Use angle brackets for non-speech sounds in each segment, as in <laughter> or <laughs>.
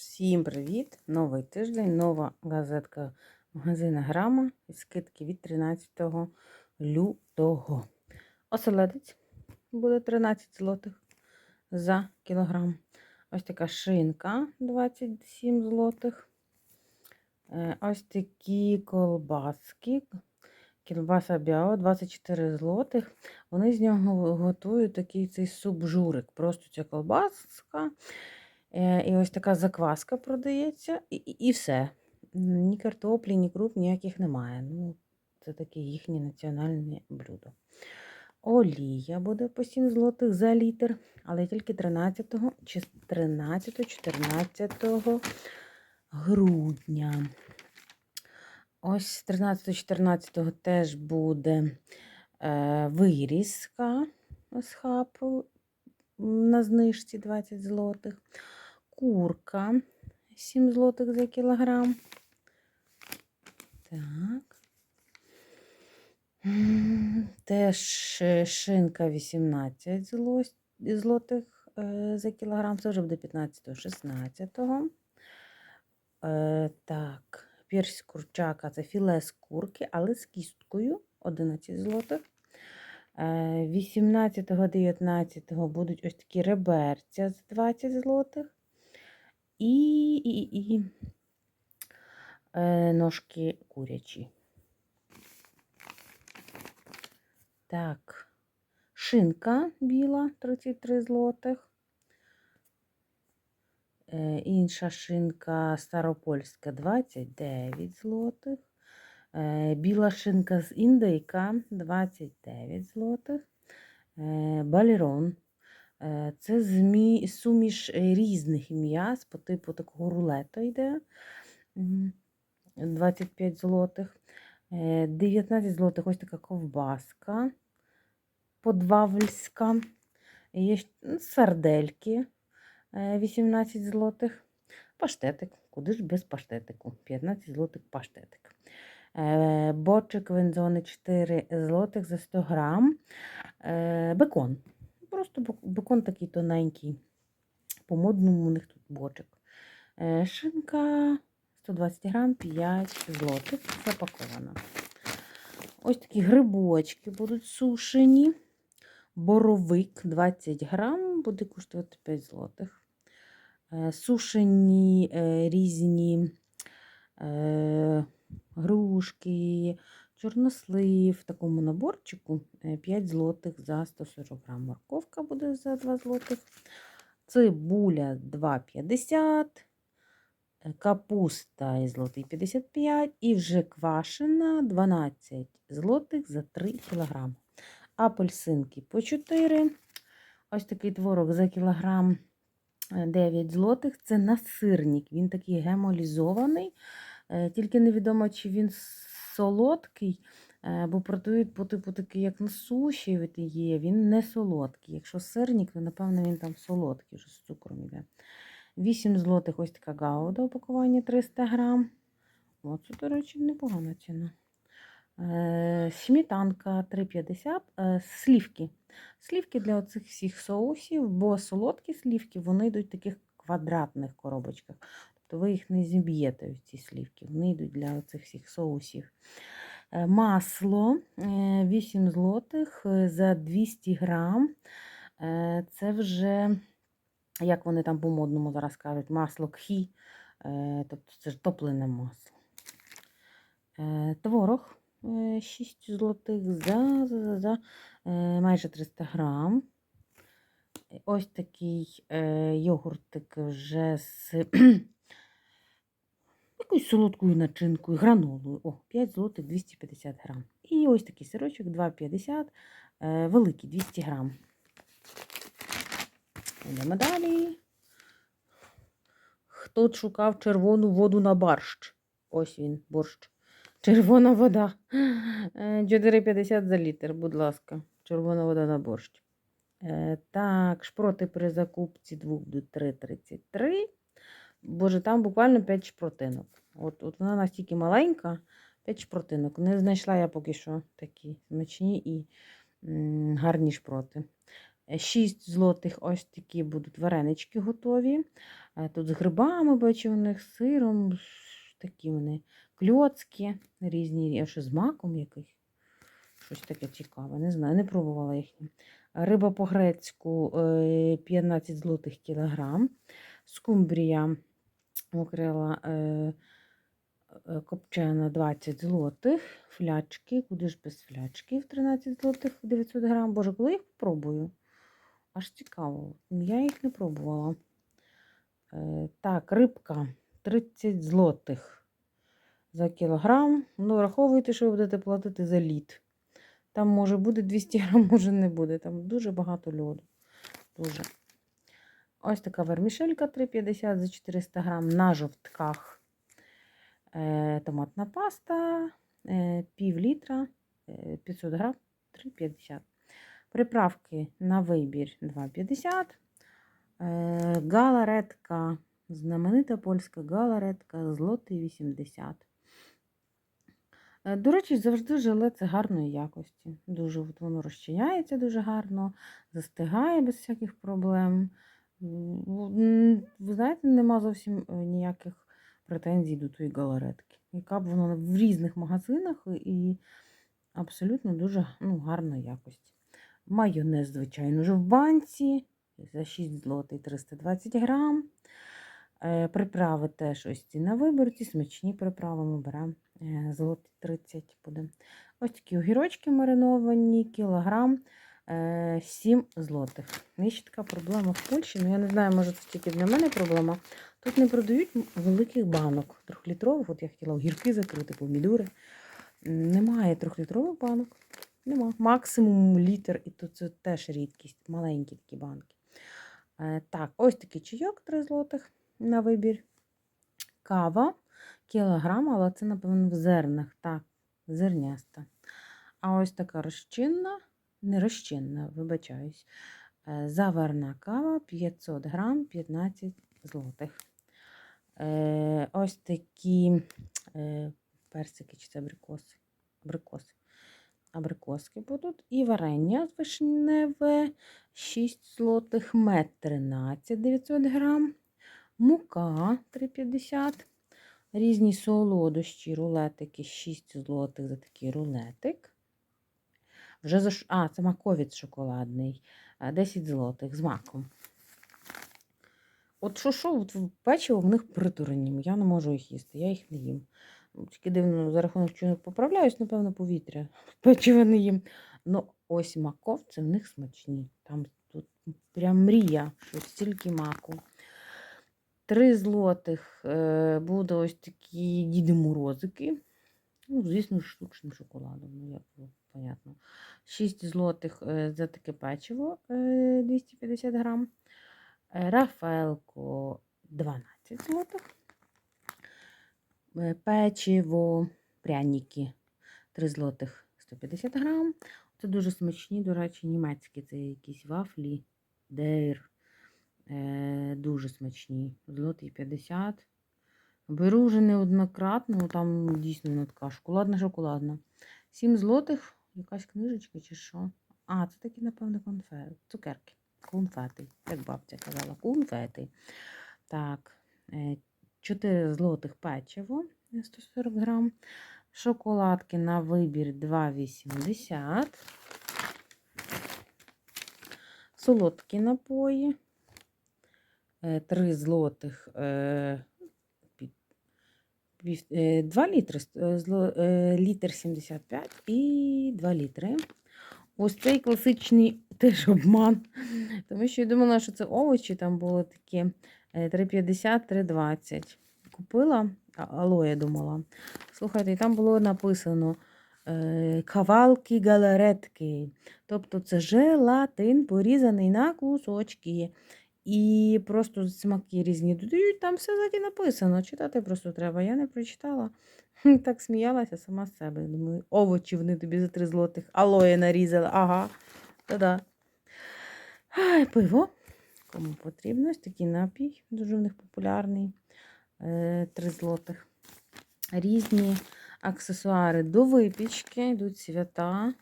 Всім привіт! Новий тиждень, нова газетка магазина Грама і скидки від 13 лютого. Оселедець буде 13 злотих за кілограм. Ось така шинка 27 злотих. Е, Ось такі колбаски. Кілбаса Біао 24 злотих. Вони з нього готують такий цей суп-журик. Просто ця колбаска. Е, І ось така закваска продається, і, і, все. Ні картоплі, ні круп ніяких немає. Ну, це таке їхнє національне блюдо. Олія буде по 7 злотих за літр, але тільки 13, 13-14 грудня. Ось 13-14 теж буде е, вирізка з хапу на знижці 20 злотих. Курка 7 злотих за кілограм. Так. Теж е, шинка 18 злотих е, за кілограм. Це вже буде 15-16. Е, так, пірсь курчака це філе з курки, але з кісткою 11 злотих. 18-19 будуть ось такі реберця з 20 злотих. І, і, і е, ножки курячі. Так, шинка біла 33 злотих. Е, інша шинка старопольська 29 злотих. Е, Біла шинка з індейка 29 злотих. Е, Балерон. Е, Це змі... суміш е, різних м'яс по типу такого рулета йде. 25 злотих. Е, 19 злотих ось така ковбаска подвавльська. Є ну, сардельки е, 18 злотих. Паштетик. Куди ж без паштетику? 15 злотих паштетик. Е, Бочик вензони 4 злотих за 100 грам. Е, Бекон. Просто бек- бекон такий тоненький. По-модному у них тут бочик. Е, Шинка 120 грам, 5 злотих. Запакована. Ось такі грибочки будуть сушені. Боровик 20 грам буде коштувати 5 злотих. Е, Сушені е, різні грушки, чорнослив в такому наборчику е, 5 злотих за 140 грам. Морковка буде за 2 злотих. Цибуля 2,50. е, Капуста і злотий 55 і вже квашена 12 злотих за 3 кілограми. Апельсинки по 4. Ось такий творог за кілограм е, 9 злотих. Це насирник. Він такий гемолізований. Е, Тільки невідомо, чи він солодкий, е, бо продають по типу такий, як на суші от є. Він не солодкий. Якщо сирник, то напевно він там солодкий, вже з цукром йде. 8 злотих ось така гауда упакування 300 грам. Оце, до речі, непогана ціна. Е, Сметанка 3,50. Е, Слівки. Слівки для оцих всіх соусів, бо солодкі слівки вони йдуть в таких квадратних коробочках. Тобто ви їх не зіб'єте, ці слівки. Вони йдуть для оцих всіх соусів. Е, Масло е, 8 злотих е, за 200 грам. Е, Це вже, як вони там по-модному зараз кажуть, масло кхі. Е, Тобто це ж топлене масло. Е, Творог е, 6 злотих за, за, за, е, майже 300 грам. Е, Ось такий е, йогуртик вже з якоюсь солодкою начинкою, гранолою. О, 5 злотих 250 грам. І ось такий сирочок 2,50, е, великий 200 грам. Йдемо далі. Хто шукав червону воду на борщ? Ось він, борщ. Червона вода. Е, 4,50 за літр, будь ласка. Червона вода на борщ. Е, Так, шпроти при закупці двох до 3,33. Боже, там буквально 5 шпротинок. От, от вона настільки маленька, 5 шпротинок. Не знайшла я поки що такі смачні і гарні шпроти. 6 злотих ось такі будуть варенички готові. Е, Тут з грибами бачу у них, з сиром, такі вони кльоцки різні, що з маком якийсь. Щось таке цікаве, не знаю, не пробувала їхнє. Риба по-грецьку е, 15 злотих кілограм. Скумбрія окрила е, е, копчена 20 злотих. Флячки, куди ж без флячків 13 злотих 900 грам. Боже, коли я їх пробую? Аж цікаво. Я їх не пробувала. Е, так, рибка 30 злотих за кілограм. Ну, враховуйте, що ви будете платити за лід. Там може буде 200 грам, <laughs> може не буде. Там дуже багато льоду. Дуже. Ось така вермішелька 3,50 за 400 грам на жовтках. Е, томатна паста, е, пів літра, е, 500 грам, 3,50. Приправки на вибір 2,50. Е, галаретка, знаменита польська галаретка, злотий 80. Е, До речі, завжди желе це гарної якості. Дуже от воно розчиняється дуже гарно, застигає без всяких проблем. Ви знаєте, нема зовсім е, ніяких претензій до тої галаретки. Яка б вона в різних магазинах і абсолютно дуже ну, гарної якості. Майонез, звичайно ж, в банці за 6 злотий 320 грам. Е, Приправи теж ось ці на вибір, ці смачні приправи ми беремо. е, Злотий 30 буде. Ось такі огірочки мариновані, кілограм, е, 7 злотих. Є ще така проблема в Польщі, ну я не знаю, може це тільки для мене проблема. Тут не продають великих банок, трьохлітрових. От я хотіла огірки закрити, помідори. М, Немає трьохлітрових банок. Нема. Максимум літр, і то це теж рідкість. Маленькі такі банки. Е, так, ось такий чайок 3 злотих на вибір. Кава кілограм, але це, напевно, в зернах. Так, зерняста. А ось така розчинна, не розчинна, вибачаюсь. е, Заварна кава 500 грам 15 злотих. Е, ось такі е, персики чи це абрикоси. Абрикоси. Абрикоски будуть. І варення вишневе 6 злотих, мед 13 900 грам, мука 3,50, різні солодощі, рулетики 6 злотих за такий рулетик. Вже за А, це маковець шоколадний, 10 злотих з маком. От що що, печиво в них притурені, я не можу їх їсти, я їх не їм. Ну, Тільки дивно, за рахунок чого поправляюсь, напевно, повітря. <laughs> Печиво не їм. Ну, ось маковці в них смачні. Там тут прям мрія, що стільки маку. Три злотих е, буде ось такі Діди Морозики. Ну, звісно, штучним шоколадом, ну, як понятно. 6 злотих е, за таке печиво е, 250 грам. Е, Рафаелко 12 злотих. Е, Печиво, пряники 3 злотих 150 грам. Це дуже смачні, до речі, німецькі. Це якісь вафлі, дейр. Е, дуже смачні. Злотий 50. Беру вже неоднократно, там дійсно вона така шоколадна-шоколадна. 7 злотих, якась книжечка чи що. А, це такі, напевно, конфети. Цукерки. Конфети, як бабця казала, конфети. Так, 4 злотих печиво 140 грам. Шоколадки на вибір 2,80. Солодкі напої. 3 злотих. е, е, 2 літри, ст- е, е, літр 75 і 2 літри. Ось цей класичний теж обман. Тому що я думала, що це овочі, там було такі е, 3,50, 3,20. Купила, алоє думала. Слухайте, там було написано е, кавалки галаретки. Тобто це желатин, порізаний на кусочки. І просто смаки різні додають, там все ззаді написано. Читати просто треба. Я не прочитала. Так сміялася сама з себе. Думаю, овочі вони тобі за 3 злотих. Алоє нарізали. Ага. Та-да. Ай, пиво. Кому потрібно, ось такий напій, дуже в них популярний. 3 злотих. Різні аксесуари до випічки, йдуть свята.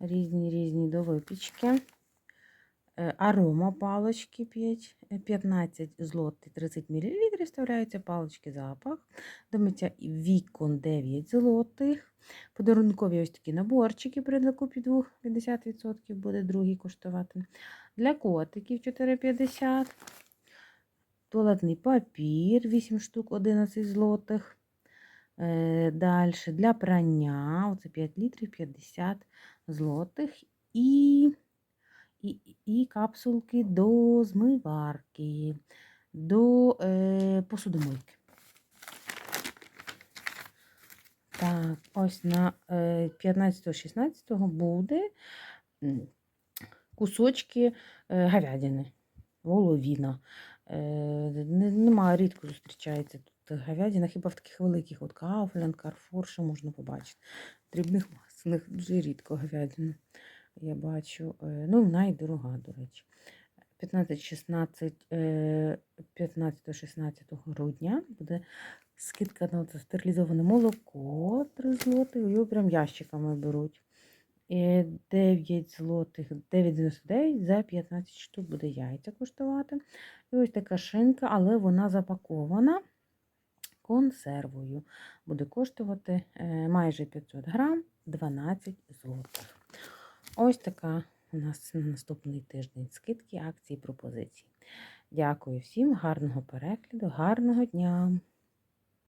Різні різні до випічки. Е, Арома палочки 5, е, 15 злотих 30 мл вставляються палочки запах. До миття вікон 9 злотих. Подарункові ось такі наборчики при закупі двох 50% буде другий коштувати. Для котиків 4,50. Туалетний папір 8 штук 11 злотих. Е, Далі для прання, оце 5 літрів 50 злотих. І, і, і капсулки до змиварки, до е, посудомийки. Так, ось на е, 15-16 буде кусочки е, говядини, воловіна. Е, Немає, рідко зустрічається тут говядина, хіба в таких великих от Кауфлян, Карфур, що можна побачити. Дрібних масних дуже рідко говядину. Я бачу, е, ну, вона і дорога, до речі. 15-16 е, 15-16 грудня буде скидка на стерилізоване молоко 3 злотих, його прям ящиками беруть. 9 злотих, 9,99 за 15 штук буде яйця коштувати. І ось така шинка, але вона запакована консервою. Буде коштувати е, майже 500 грам 12 злотих. Ось така у нас на наступний тиждень скидки, акції, пропозиції. Дякую всім, гарного перегляду, гарного дня!